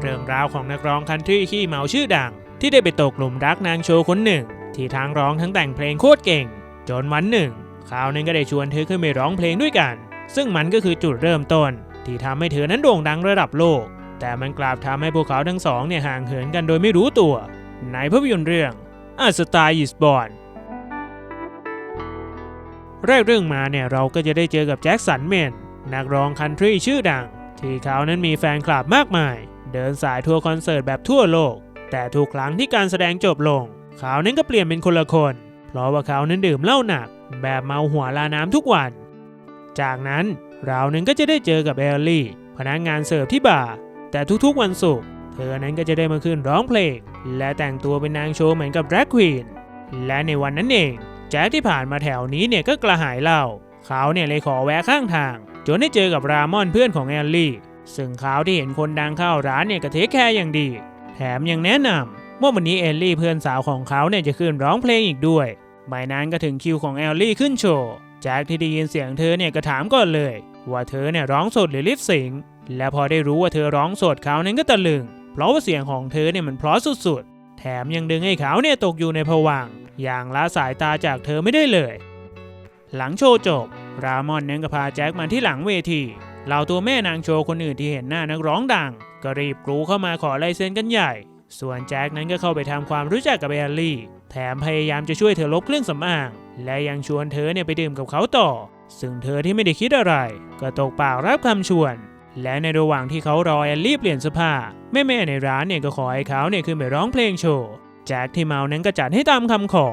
เรื่องราวของนักร้องคันทรีขี้เมาชื่อดัง ที่ได้ไปตกหลุมรักนางโชว์คนหนึ่ง ที่ทั้งร้องทั้งแต่งเพลงโคตรเก่ง จนวันหนึ่งเขาวนึงก็ได้ชวนเธอขึ้นไปร้องเพลงด้วยกัน ซึ่งมันก็คือจุดเริ่มต้น ที่ทำให้เธอนั้นโด่งดังระดับโลก แต่มันกลับทำให้พวกเขาทั้งสองเนี่ยห่างเหินกันโดยไม่รู้ตัว ในภาพยนตร์เรื่อง A Star Is Born แรกเรื่องมาเนี่ยเราก็จะได้เจอกับแจ็คสันเมนนักร้องคันทรีชื่อดัง ที่เขานั้นมีแฟนคลับมากมาย เดินสายทัวร์คอนเสิร์ตแบบทั่วโลก แต่ทุกครั้งที่การแสดงจบลง เขานั้นก็เปลี่ยนเป็นคนละคน เพราะว่าเขานั้นดื่มเหล้าหนัก แบบเมาหัวลาน้ำทุกวัน จากนั้นเรานั้นก็จะได้เจอกับเอลลี่ พนักงานเสิร์ฟที่บาร์แต่ทุกๆวันศุกร์เธอนั้นก็จะได้มาขึ้นร้องเพลง และแต่งตัวเป็นนางโชว์เหมือนกับแรกควีนและในวันนั้นเองแจ็คที่ผ่านมาแถวนี้เนี่ยก็กระหายเหล้าเขาเนี่ยเลยขอแวะข้างทาง จนได้เจอกับรามอนเพื่อนของแอลลี่ ซึ่งเขาที่เห็นคนดังเข้าร้านเนี่ยก็เทคแคร์อย่างดี แถมยังแนะนำว่าวันนี้แอลลี่เพื่อนสาวของเขาเนี่ยจะขึ้นร้องเพลงอีกด้วยไม่นานก็ถึงคิวของแอลลี่ขึ้นโชว์แจ็คที่ได้ยินเสียงเธอเนี่ยก็ถามก่อนเลย ว่าเธอเนี่ยร้องสดหรือลิปซิงและพอได้รู้ว่าเธอร้องสดเขานั้นก็ตะลึง เพราะว่าเสียงของเธอเนี่ยมันเพราะสุดๆ แถมยังดึงให้เขาเนี่ยตกอยู่ในผวังอย่างละสายตาจากเธอไม่ได้เลย หลังโชว์จบ รามอนเนี่ยก็พาแจ็คมาที่หลังเวที เหล่าตัวแม่นางโชว์คนอื่นที่เห็นหน้านักร้องดัง ก็รีบกรูเข้ามาขอลายเซ็นกันใหญ่ ส่วนแจ็คนั้นก็เข้าไปทำความรู้จักกับแอลลี่ แถมพยายามจะช่วยเธอลบเครื่องสำอาง และยังชวนเธอเนี่ยไปดื่มกับเขาต่อ ซึ่งเธอที่ไม่ได้คิดอะไร ก็ตกปากรับคำชวน และในระหว่างที่เขารอแอลลี่เปลี่ยนเสื้อผ้าแม่ๆในร้านเนี่ยก็ขอให้เขาเนี่ยขึ้นไปร้องเพลงโชว์แจ็คที่เมานั้นก็จัดให้ตามคำขอ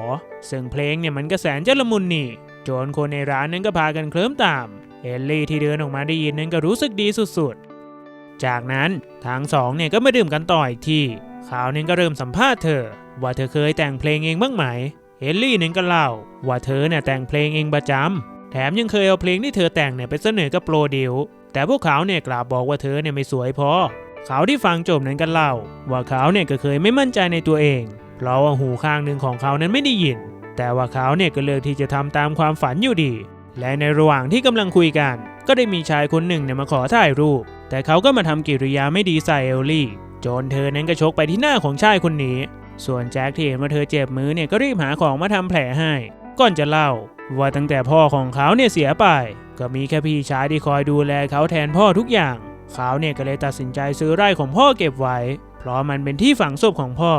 ซึ่งเพลงเนี่ยมันก็แสนจะละมุนนี่จนคนในร้านนั้นก็พากันเคลิ้มตาม เอลลี่ที่เดินออกมาได้ยินนั้นก็รู้สึกดีสุดๆ จากนั้นทั้งสองเนี่ยก็มาดื่มกันต่ออีกทีเขาเนี่ยก็เริ่มสัมภาษณ์เธอ ว่าเธอเคยแต่งเพลงเองบ้างไหม เอลลี่นั้นก็เล่า ว่าเธอเนี่ยแต่งเพลงเองประจำแถมยังเคยเอาเพลงที่เธอแต่งเนี่ยไปเสนอกับโปรดิวแต่พวกเขาเนี่ยกลับบอกว่าเธอเนี่ยไม่สวยพอเขาที่ฟังจบนั้นก็เล่า ว่าเขาเนี่ยก็เคยไม่มั่นใจในตัวเองเพราะว่าหูข้างหนึ่งของเขานั้นไม่ได้ยิน แต่ว่าเขาเนี่ยก็เลือกที่จะทำตามความฝันอยู่ดี และในระหว่างที่กำลังคุยกัน ก็ได้มีชายคนหนึ่งเนี่ยมาขอถ่ายรูป แต่เขาก็มาทำกิริยาไม่ดีใส่เอลลี่ จนเธอนั้นก็ชกไปที่หน้าของชายคนนี้ ส่วนแจ็คที่เห็นว่าเธอเจ็บมือเนี่ยก็รีบหาของมาทำแผลให้ ก่อนจะเล่า ว่าตั้งแต่พ่อของเขาเนี่ยเสียไป ก็มีแค่พี่ชายที่คอยดูแลเขาแทนพ่อทุกอย่าง เขาเนี่ยก็เลยตัดสินใจซื้อไร่ของพ่อเก็บไว้ เพราะมันเป็นที่ฝังศพของพ่อ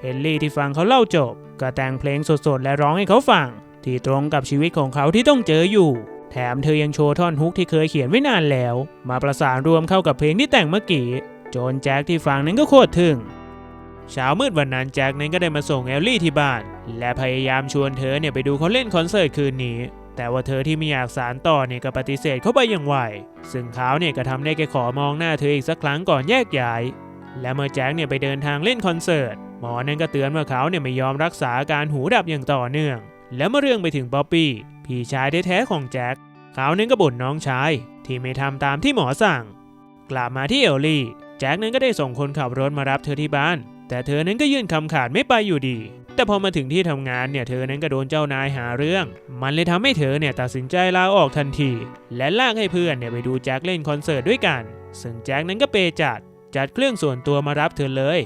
เฮนรี่ที่ฟังเขาเล่าจบ ก็แต่งเพลงสดๆและร้องให้เขาฟัง ที่ตรงกับชีวิตของเขาที่ต้องเจออยู่ แถมเธอยังโชว์ท่อนฮุกที่เคยเขียนไว้นานแล้ว มาประสานรวมเข้ากับเพลงที่แต่งเมื่อกี้จนแจ็คที่ฟังนั้นก็โคตรทึ่งเช้ามืดวันนั้นแจ็คนั้นก็ได้มาส่งแอลลี่ที่บ้าน และพยายามชวนเธอเนี่ยไปดูเขาเล่นคอนเสิร์ตคืนนี้ แต่ว่าเธอที่ไม่อยากสารต่อเนี่ยก็ปฏิเสธเข้าไปอย่างไวซึ่งเขาเนี่ยก็ทำได้แค่ขอมองหน้าเธออีกสักครั้งก่อนแยกย้าย และเมื่อแจ็คเนี่ยไปเดินทางเล่นคอนเสิร์ต หมอนั้นก็เตือนว่าเขาเนี่ยไม่ยอมรักษาการหูดับอย่างต่อเนื่อง แล้วเมื่อเรื่องไปถึงบ๊อบบี้พี่ชายแท้ๆของแจ็คเขานั้นก็บ่นน้องชาย ที่ไม่ทำตามที่หมอสั่ง กลับมาที่เอลลี่ แจ็คนั้นก็ได้ส่งคนขับรถมารับเธอที่บ้าน แต่เธอนั้นก็ยื่นคำขาดไม่ไปอยู่ดี แต่พอมาถึงที่ทำงานเนี่ยเธอนั้นก็โดนเจ้านายหาเรื่อง มันเลยทำให้เธอเนี่ยตัดสินใจลาออกทันที และลากให้เพื่อนเนี่ยไปดูแจ็คเล่นคอนเสิร์ตด้วยกัน ซึ่งแจ็คนั้นก็เปย์จัด จัดเครื่องส่วนตัวมารับเธอเลย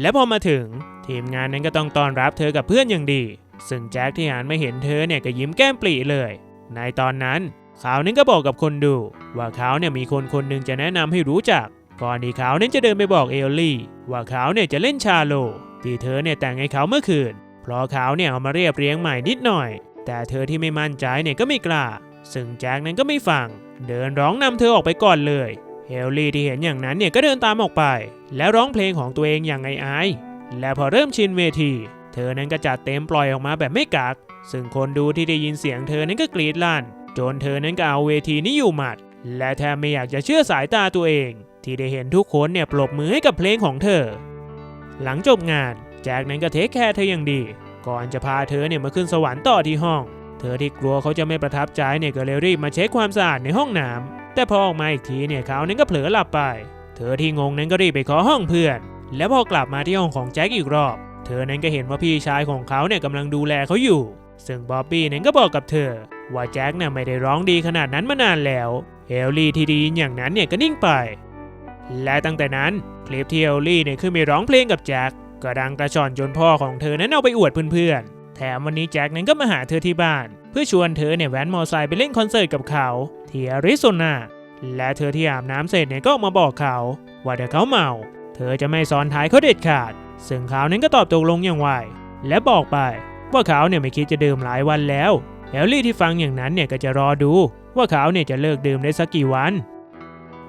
และพอมาถึงทีมงานนั้นก็ต้องต้อนรับเธอกับเพื่อนอย่างดี ซึ่งแจ็คที่หันมาเห็นเธอเนี่ยก็ยิ้มแก้มปรีเลย ในตอนนั้นเขานั้นก็บอกกับคนดู ว่าเขาเนี่ยมีคนคนหนึ่งจะแนะนำให้รู้จัก ก่อนที่เขานั้นจะเดินไปบอกเอลลี่ ว่าเขาเนี่ยจะเล่นชาโล ที่เธอเนี่ยแต่งให้เขาเมื่อคืน เพราะเขาเนี่ยเอามาเรียบเรียงใหม่นิดหน่อย แต่เธอที่ไม่มั่นใจเนี่ยก็ไม่กล้า ซึ่งแจ็คนั้นก็ไม่ฟัง เดินร้องนำเธอออกไปก่อนเลยเฮลลี่ที่เห็นอย่างนั้นเนี่ยก็เดินตามออกไป แล้วร้องเพลงของตัวเองอย่างไอายๆและพอเริ่มชินเวที เธอนั้นก็จัดเต็มปล่อยออกมาแบบไม่กัก ซึ่งคนดูที่ได้ยินเสียงเธอนั้นก็กรีดลั่น จนเธอนั้นก็เอาเวทีนี้อยู่หมัด และแทบไม่อยากจะเชื่อสายตาตัวเอง ที่ได้เห็นทุกคนเนี่ยปรบมือให้กับเพลงของเธอ หลังจบงานแจ็คนั้นก็เทคแคร์เธออย่างดี ก่อนจะพาเธอเนี่ยมาขึ้นสวรรค์ต่อที่ห้อง เธอที่กลัวเขาจะไม่ประทับใจเนี่ยก็เลยรีบมาเช็คความสะอาดในห้องน้ำแต่พอออกมาอีกทีเนี่ยเขานั้นก็เผลอหลับไป เธอที่งงนั้นก็รีบไปขอห้องเพื่อน และพอกลับมาที่ห้องของแจ็คอีกรอบ เธอนั้นก็เห็นว่าพี่ชายของเขาเนี่ยกำลังดูแลเขาอยู่ ซึ่งบ๊อบบี้นั้นก็บอกกับเธอ ว่าแจ็คเนี่ยไม่ได้ร้องดีขนาดนั้นมานานแล้วเฮลลี่ที่ไดีนอย่างนั้นเนี่ยก็นิ่งไป และตั้งแต่นั้นคลิปที่เอลลี่เนี่ยขึ้นไปร้องเพลงกับแจ็คก็ดังกระชอนจนพ่อของเธอนั้นเอาไปอวดเพื่อนๆ แถมวันนี้แจ็คนั้นก็มาหาเธอที่บ้าน เพื่อชวนเธอเนี่ยแว้นมอไซค์ไปเล่นคอนเสิร์ตกับเขาที่อาริโซนาและเธอที่อาบน้ำเสร็จเนี่ยก็ออกมาบอกเขา ว่าถ้าเขาเมา เธอจะไม่ซ้อนท้ายเขาเด็ดขาด ซึ่งเขานั้นก็ตอบตกลงอย่างไวและบอกไป ว่าเขาเนี่ยไม่คิดจะดื่มหลายวันแล้วแอลลี่ที่ฟังอย่างนั้นเนี่ยก็จะรอดู ว่าเขาเนี่ยจะเลิกดื่มได้สักกี่วัน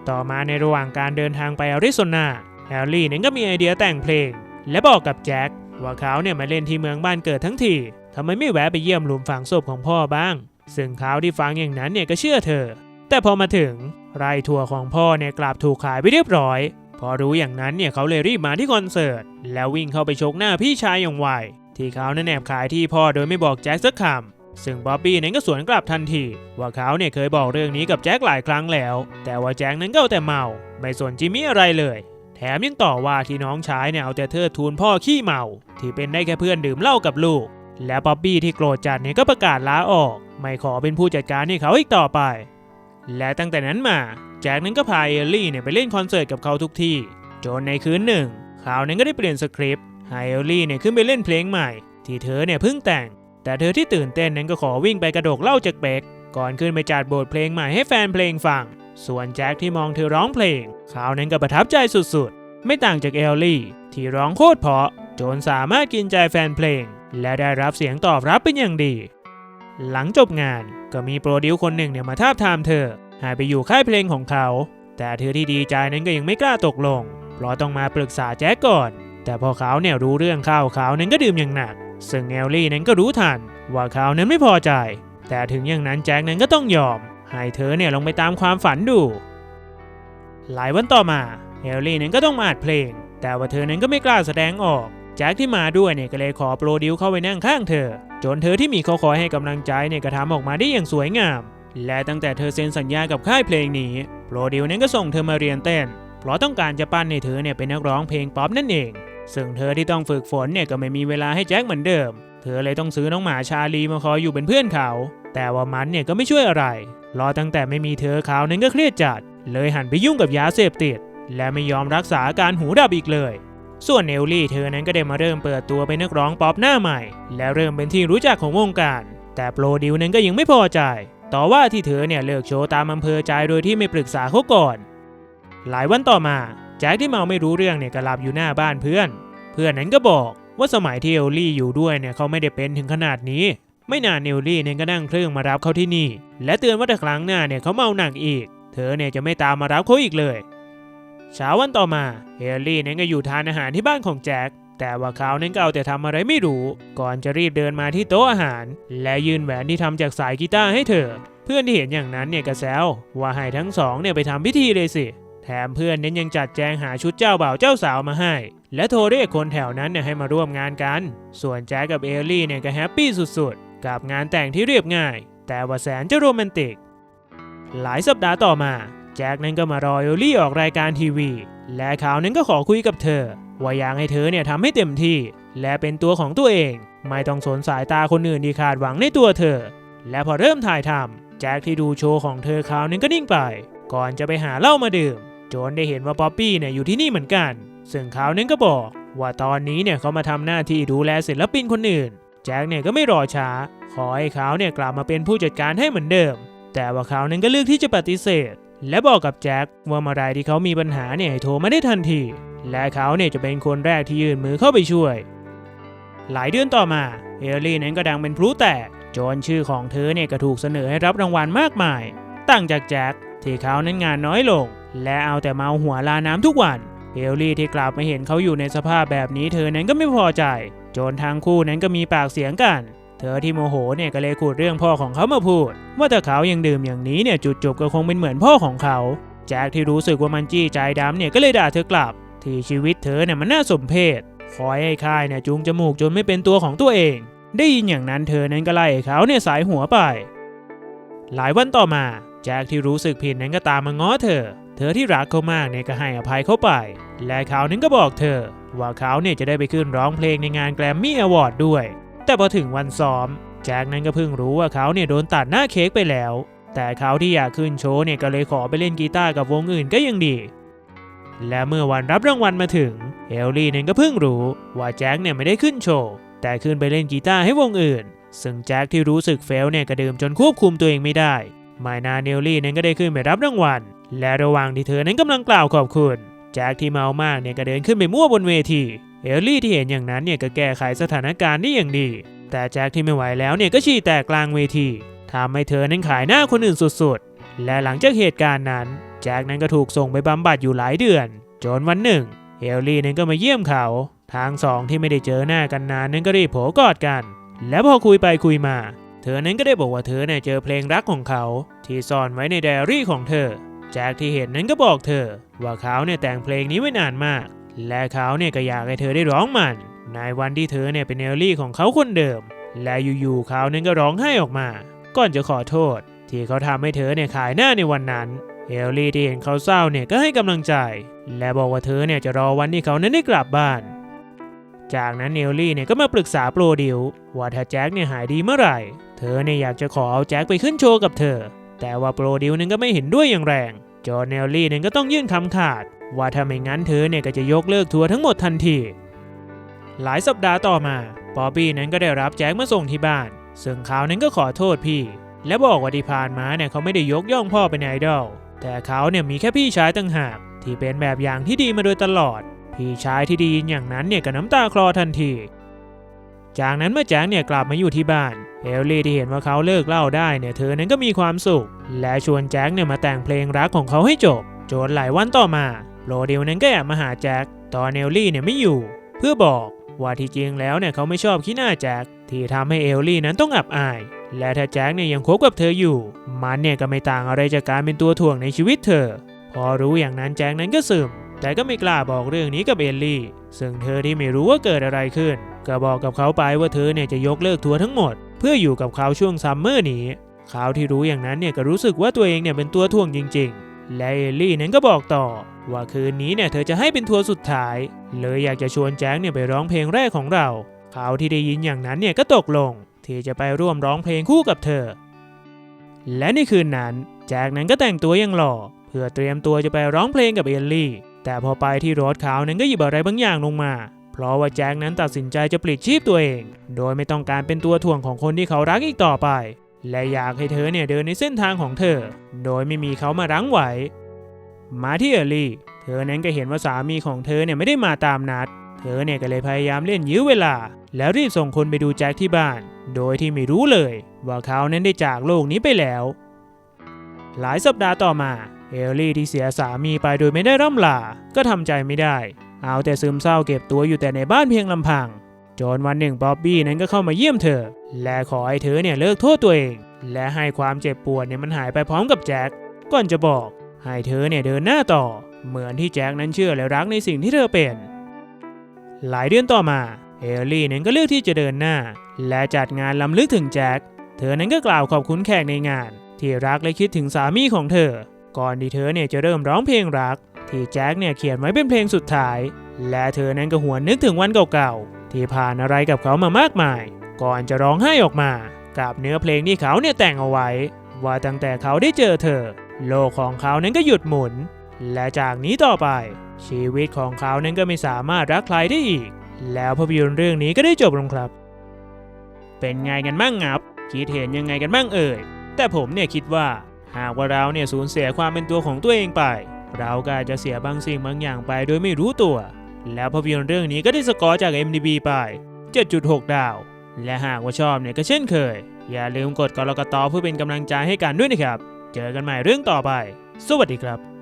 ต่อมาในระหว่างการเดินทางไปอาริโซนาแอลลี่เนี่ยก็มีไอเดียแต่งเพลง และบอกกับแจ็คว่าเขาเนี่ยมาเล่นที่เมืองบ้านเกิดทั้งทีทำไมไม่แวะไปเยี่ยมหลุมฝังศพของพ่อบ้าง ซึ่งเขาที่ฟังอย่างนั้นเนี่ยก็เชื่อเธอ แต่พอมาถึงไร่ถั่วของพ่อเนี่ยกลับถูกขายไปเรียบร้อย พอรู้อย่างนั้นเนี่ยเขาเลยรีบมาที่คอนเสิร์ต แล้ววิ่งเข้าไปชกหน้าพี่ชายอย่างไวที่เขานั้นแอบขายที่พ่อโดยไม่บอกแจ็คสักคำซึ่งบ๊อบบี้นั้นก็สวนกลับทันที ว่าเขาเนี่ยเคยบอกเรื่องนี้กับแจ็คหลายครั้งแล้ว แต่ว่าแจ็คนั้นก็เอาแต่เมา ไม่สนจิมมี่อะไรเลย แถมยังต่อว่าที่น้องชายเนี่ยเอาแต่เทิดทูนพ่อขี้เมา ที่เป็นได้แค่เพื่อนดื่มเหล้ากับลูก และบ๊อบบี้ที่โกรธจัดเนี่ยก็ประกาศลาออก ไม่ขอเป็นผู้จัดการให้เขาอีกต่อไป และตั้งแต่นั้นมาแจ็คนั้นก็พาเอลลี่เนี่ยไปเล่นคอนเสิร์ตกับเขาทุกที่ จนในคืนหนึ่งเขานั้นก็ได้เปลี่ยนสคริปต์ให้เอลลี่เนี่ยขึ้นไปเล่นเพลงใหม่ ที่เธอเนี่ยเพิ่งแต่ง แต่เธอที่ตื่นเต้นนั้นก็ขอวิ่งไปกระโดดเล่าจากเบกก่อนขึ้นไปจัดบทเพลงใหม่ให้แฟนเพลงฟัง ส่วนแจ็คที่มองเธอร้องเพลงเขานั้นก็ประทับใจสุดๆ ไม่ต่างจากเอลลี่ ที่ร้องโคตรเพาะจนสามารถกินใจแฟนเพลง และได้รับเสียงตอบรับเป็นอย่างดี หลังจบงานก็มีโปรดิวคนหนึ่งเนี่ยมาทาบทามเธอให้ไปอยู่ค่ายเพลงของเขา แต่เธอที่ดีใจนั้นก็ยังไม่กล้าตกลง เพราะต้องมาปรึกษาแจ็คก่อน แต่พอเขาเนี่ยรู้เรื่องข้าวเขานั้นก็ดื่มอย่างหนัก ซึ่งเอลลี่นั้นก็รู้ทัน ว่าเขานั้นไม่พอใจ แต่ถึงอย่างนั้นแจ็คนั้นก็ต้องยอม ให้เธอเนี่ยลงไปตามความฝันดู หลายวันต่อมาเอลลี่นั้นก็ต้องมาอัดเพลง แต่ว่าเธอนั้นก็ไม่กล้าแสดงออก แจ็คที่มาด้วยเนี่ยก็เลยขอโปรดิวเข้าไปนั่งข้างเธอ จนเธอที่มีเขาคอยให้กำลังใจเนี่ยก็ทำออกมาได้อย่างสวยงาม และตั้งแต่เธอเซ็นสัญญากับค่ายเพลงนี้ โปรดิวนั้นก็ส่งเธอมาเรียนเต้น เพราะต้องการจะปั้นให้เธอเนี่ยเป็นนักร้องเพลงป๊อปนั่นเอง ซึ่งเธอที่ต้องฝึกฝนเนี่ยก็ไม่มีเวลาให้แจ็คเหมือนเดิม เธอเลยต้องซื้อน้องหมาชาลีมาคอยอยู่เป็นเพื่อนเขา แต่ว่ามันเนี่ยก็ไม่ช่วยอะไร รอตั้งแต่ไม่มีเธอเขานั้นก็เครียดจัด เลยหันไปยุ่งกับยาเสพติด และไม่ยอมรักษาอาการหูดับอีกเลย ส่วนเนลลี่เธอนั้นก็ได้มาเริ่มเปิดตัวเป็นนักร้องป๊อปหน้าใหม่ และเริ่มเป็นที่รู้จักของวงการ แต่โปรดิวนั้นก็ยังไม่พอใจ ต่อว่าที่เธอเนี่ยเลิกโชว์ตามอำเภอใจโดยที่ไม่ปรึกษาเขาก่อน หลายวันต่อมาแจ็คที่เมาไม่รู้เรื่องเนี่ยก็หลับอยู่หน้าบ้านเพื่อน เพื่อนนั้นก็บอกว่าสมัยที่เอลลี่อยู่ด้วยเนี่ยเขาไม่ได้เป็นถึงขนาดนี้ ไม่นานเอลลี่เนี่ยก็นั่งเครื่องมารับเขาที่นี่ และเตือนว่าถ้าครั้งหน้าเนี่ยเขาเมาหนักอีก เธอเนี่ยจะไม่ตามมารับเขาอีกเลย เช้าวันต่อมาเอลลี่นี่ยก็อยู่ทานอาหารที่บ้านของแจ็คแต่ว่าเขานี่ยก็เอาแต่ทำอะไรไม่รู้ ก่อนจะรีบเดินมาที่โต๊ะอาหาร และยื่นแหวนที่ทำจากสายกีตาร์ให้เธอ เพื่อนที่เห็นอย่างนั้นเนี่ยก็แซวว่าให้ทั้งสองเนี่ยไปทำพิธีเลยสิ แถมเพื่อนเน้นยังจัดแจงหาชุดเจ้าบ่าวเจ้าสาวมาให้ และโทรเรียกคนแถวนั้นเนี่ยให้มาร่วมงานกัน ส่วนแจ็คกับเอลลี่เนี่ยก็แฮปปี้สุดๆ กับงานแต่งที่เรียบง่าย แต่ว่าแสนจะโรแมนติก หลายสัปดาห์ต่อมา แจ็คนั้นก็มารอเอลลี่ออกรายการทีวี และเขาวนั้นก็ขอคุยกับเธอ ว่าอยากให้เธอเนี่ยทำให้เต็มที่ และเป็นตัวของตัวเอง ไม่ต้องสนสายตาคนอื่นที่ขาดหวังในตัวเธอ และพอเริ่มถ่ายทำแจ็คที่ดูโชว์ของเธอเขาวนั้นก็นิ่งไป ก่อนจะไปหาเหล้ามาดื่มโจนได้เห็นว่าป๊อปปี้เนี่ยอยู่ที่นี่เหมือนกัน ซึ่งเขาวนั้นก็บอก ว่าตอนนี้เนี่ยเขามาทำหน้าที่ดูแลศิลปินคนอื่นแจ็คเนี่ยก็ไม่รอช้า ขอให้เขาเนี่ยกลับมาเป็นผู้จัดการให้เหมือนเดิม แต่ว่าเขานั้นก็เลือกที่จะปฏิเสธ และบอกกับแจ็คว่าเมื่อไรที่เขามีปัญหาเนี่ยให้โทรมาได้ทันที และเขาเนี่ยจะเป็นคนแรกที่ยื่นมือเข้าไปช่วย หลายเดือนต่อมาเอลลี่นั้นก็ดังเป็นพลุแตกจนชื่อของเธอเนี่ยก็ถูกเสนอให้รับรางวัลมากมาย ต่างจากแจ็คที่เขานั้นงานน้อยลง และเอาแต่เมาหัวลาน้ำทุกวันเอลลี่ที่กลับมาเห็นเขาอยู่ในสภาพแบบนี้เธอนั้นก็ไม่พอใจ จนทั้งคู่นั้นก็มีปากเสียงกัน เธอที่โมโหเนี่ยก็เลยขุดเรื่องพ่อของเขามาพูด ว่าถ้าเขายังดื่มอย่างนี้เนี่ยจุดจบก็คงเป็นเหมือนพ่อของเขาแจ็คที่รู้สึกว่ามันจี้ใจดำเนี่ยก็เลยด่าเธอกลับ ที่ชีวิตเธอเนี่ยมันน่าสมเพชคอยให้ค่ายเนี่ยจูงจมูกจนไม่เป็นตัวของตัวเอง ได้ยินอย่างนั้นเธอนั้นก็ไล่เขาเนี่ยสายหัวไป หลายวันต่อมาแจ็คที่รู้สึกผิดนั้นก็ตามมาง้อเธอ เธอที่รักเขามากเนี่ยก็ให้อภัยเขาไป และเขานั้นก็บอกเธอ ว่าเขาเนี่ยจะได้ไปขึ้นร้องเพลงในงานแกรมมี่อวอร์ดด้วย แต่พอถึงวันซ้อม แจ็คนั้นก็เพิ่งรู้ว่าเขาเนี่ยโดนตัดหน้าเค้กไปแล้ว แต่เขาที่อยากขึ้นโชว์เนี่ยก็เลยขอไปเล่นกีตาร์กับวงอื่นก็ยังดี และเมื่อวันรับรางวัลมาถึงเอลลี่นั้นก็เพิ่งรู้ว่าแจ็คเนี่ยไม่ได้ขึ้นโชว์แต่ขึ้นไปเล่นกีตาร์ให้วงอื่น ซึ่งแจ็คที่รู้สึกเฟลเนี่ยกระเดิมจนควบคุมตัวเองไม่ได้ไม่นานเอลลี่นั้นก็ได้ขึ้นไปรับรางวัล และระหว่างที่เธอนั้นกำลังกล่าวขอบคุณแจ็คที่เมามากเนี่ยก็เดินขึ้นไปมั่วบนเวที เอลลี่ที่เห็นอย่างนั้นเนี่ยก็แก้ไขสถานการณ์ได้อย่างดี แต่แจ็คที่ไม่ไหวแล้วเนี่ยก็ฉี่แตกกลางเวทีทำให้เธอนั้นขายหน้าคนอื่นสุดๆ และหลังจากเหตุการณ์นั้นแจ็คนั้นก็ถูกส่งไปบำบัดอยู่หลายเดือน จนวันหนึ่งเอลลี่นั้นก็มาเยี่ยมเขา ทางสองที่ไม่ได้เจอหน้ากันนานนั้นก็รีบโผล่กอดกัน และพอคุยไปคุยมา เธอนั้นก็ได้บอกว่าเธอเนี่ยเจอเพลงรักของเขา ที่ซ่อนไว้ในไดอารี่ของเธอแจ็คที่เห็นนั้นก็บอกเธอ ว่าเขาเนี่ยแต่งเพลงนี้ไว้นานมาก และเขาเนี่ยก็อยากให้เธอได้ร้องมัน ในวันที่เธอเนี่ยเป็นเอลลี่ของเขาคนเดิม และอยู่ๆเขาเนั้นก็ร้องไห้ออกมา ก่อนจะขอโทษ ที่เขาทำให้เธอเนี่ยขายหน้าในวันนั้นเอลลี่ที่เห็นเขาเศร้าเนี่ยก็ให้กำลังใจ และบอกว่าเธอเนี่ยจะรอวันที่เขานั้นได้กลับบ้าน จากนั้นเอลลี่เนี่ยก็มาปรึกษาโปรดิวว่าถ้าแจ็คเนี่ยหายดีเมื่อไหร่ เธอเนี่ยอยากจะขอเอาแจ็คไปขึ้นโชว์กับเธอ แต่ว่าโปรดิวนั้นก็ไม่เห็นด้วยอย่างแรงจอห์นเอลลี่นั้นก็ต้องยื่นคำขาด ว่าถ้าไม่งั้นเธอเนี่ยก็จะยกเลิกทัวร์ทั้งหมดทันที หลายสัปดาห์ต่อมาป๊อบบี้นั้นก็ได้รับแจ็คมาส่งที่บ้าน ซึ่งเขานั้นก็ขอโทษพี่ และบอกว่าที่ผ่านมาเนี่ยเขาไม่ได้ยกย่องพ่อเป็นไอดอลแต่เขาเนี่ยมีแค่พี่ชายต่างหาก ที่เป็นแบบอย่างที่ดีมาโดยตลอด พี่ชายที่ดีอย่างนั้นเนี่ยก็น้ำตาคลอทันที จากนั้นเมื่อแจ็คเนี่ยกลับมาอยู่ที่บ้านเอลลี่ที่เห็นว่าเขาเลิกเล่าได้เนี่ยเธอนั้นก็มีความสุข และชวนแจ็คเนี่ยมาแต่งเพลงรักของเขาให้จบ จนหลายวันต่อมา โรเดลนั้นก็แอบมาหาแจ็คตอนเอลลี่เนี่ยไม่อยู่ เพื่อบอกว่าที่จริงแล้วเนี่ยเขาไม่ชอบขี้หน้าแจ็คที่ทำให้เอลลี่นั้นต้องอับอาย และถ้าแจ็คเนี่ยยังคบกับเธออยู่ มันเนี่ยก็ไม่ต่างอะไรจากการเป็นตัวถ่วงในชีวิตเธอ พอรู้อย่างนั้นแจ็คนั้นก็ซึมแต่ก็ไม่กล้าบอกเรื่องนี้กับเอลลี่ ซึ่งเธอที่ไม่รู้ว่าเกิดอะไรขึ้น ก็บอกกับเขาไปว่าเธอเนี่ยจะยกเลิกทัวร์ทั้งหมด เพื่ออยู่กับเขาช่วงซัมเมอร์นี้เขาที่รู้อย่างนั้นเนี่ยก็รู้สึกว่าตัวเองเนี่ยเป็นตัวถ่วงจริง ๆ และเอลลี่นั้นก็บอกต่อ ว่าคืนนี้เนี่ยเธอจะให้เป็นทัวร์สุดท้าย เลยอยากจะชวนแจ็คเนี่ยไปร้องเพลงแรกของเรา เขาที่ได้ยินอย่างนั้นเนี่ยก็ตกลง ที่จะไปร่วมร้องเพลงคู่กับเธอ และในคืนนั้น แจ็คนั้นก็แต่งตัวอย่างหล่อ เพื่อเตรียมตัวจะไปร้องเพลงกับเอลลี่ แต่พอไปที่รถเขานั้นก็หยิบอะไรบางอย่างลงมา เพราะว่าแจ็คนั้นตัดสินใจจะปลิดชีพตัวเอง โดยไม่ต้องการเป็นตัวถ่วงของคนที่เขารักอีกต่อไป และอยากให้เธอเนี่ยเดินในเส้นทางของเธอ โดยไม่มีเขามารั้งไว มาที่เอลลี่ เธอนั้นก็เห็นว่าสามีของเธอเนี่ยไม่ได้มาตามนัด เธอเนี่ยก็เลยพยายามเล่นยื้อเวลา แล้วรีบส่งคนไปดูแจ็คที่บ้าน โดยที่ไม่รู้เลย ว่าเขานั้นได้จากโลกนี้ไปแล้ว หลายสัปดาห์ต่อมาเอลลี่ที่เสียสามีไปโดยไม่ได้ร่ำลา ก็ทำใจไม่ได้ เอาแต่ซึมเศร้าเก็บตัวอยู่แต่ในบ้านเพียงลำพัง จนวันหนึ่งบ๊อบบี้นั้นก็เข้ามาเยี่ยมเธอ และขอให้เธอเนี่ยเลิกโทษตัวเอง และให้ความเจ็บปวดเนี่ยมันหายไปพร้อมกับแจ็ค ก่อนจะบอก ให้เธอเนี่ยเดินหน้าต่อ เหมือนที่แจ็คนั้นเชื่อและรักในสิ่งที่เธอเป็น หลายเดือนต่อมาเอลลี่นั้นก็เลือกที่จะเดินหน้า และจัดงานล้ำลึกถึงแจ็ค เธอนั้นก็กล่าวขอบคุณแขกในงาน ที่รักและคิดถึงสามีของเธอ ก่อนที่เธอเนี่ยจะเริ่มร้องเพลงรัก ที่แจ็คเนี่ยเขียนไว้เป็นเพลงสุดท้าย และเธอนั้นก็หวนนึกถึงวันเก่าๆ ที่ผ่านอะไรกับเขามามากมาย ก่อนจะร้องไห้ออกมา กับเนื้อเพลงที่เขาเนี่ยแต่งเอาไว้ ว่าตั้งแต่เขาได้เจอเธอ โลกของเขานั้นก็หยุดหมุน และจากนี้ต่อไป ชีวิตของเขานั้นก็ไม่สามารถรักใครได้อีก แล้วภาพยนตร์เรื่องนี้ก็ได้จบลงครับ เป็นไงกันบ้างงับคิดเห็นยังไงกันบ้างเอ่ย แต่ผมเนี่ยคิดว่า หากว่าเราเนี่ยสูญเสียความเป็นตัวของตัวเองไป เราก็อาจจะเสียบางสิ่งบางอย่างไปโดยไม่รู้ตัว แล้วภาพยนตร์เรื่องนี้ก็ได้สกอร์จาก MDB ไป 7.6 ดาว และหากว่าชอบเนี่ยก็เช่นเคย อย่าลืมกดกรกตเพื่อเป็นกำลังใจให้กันด้วยนะครับ เจอกันใหม่เรื่องต่อไป สวัสดีครับ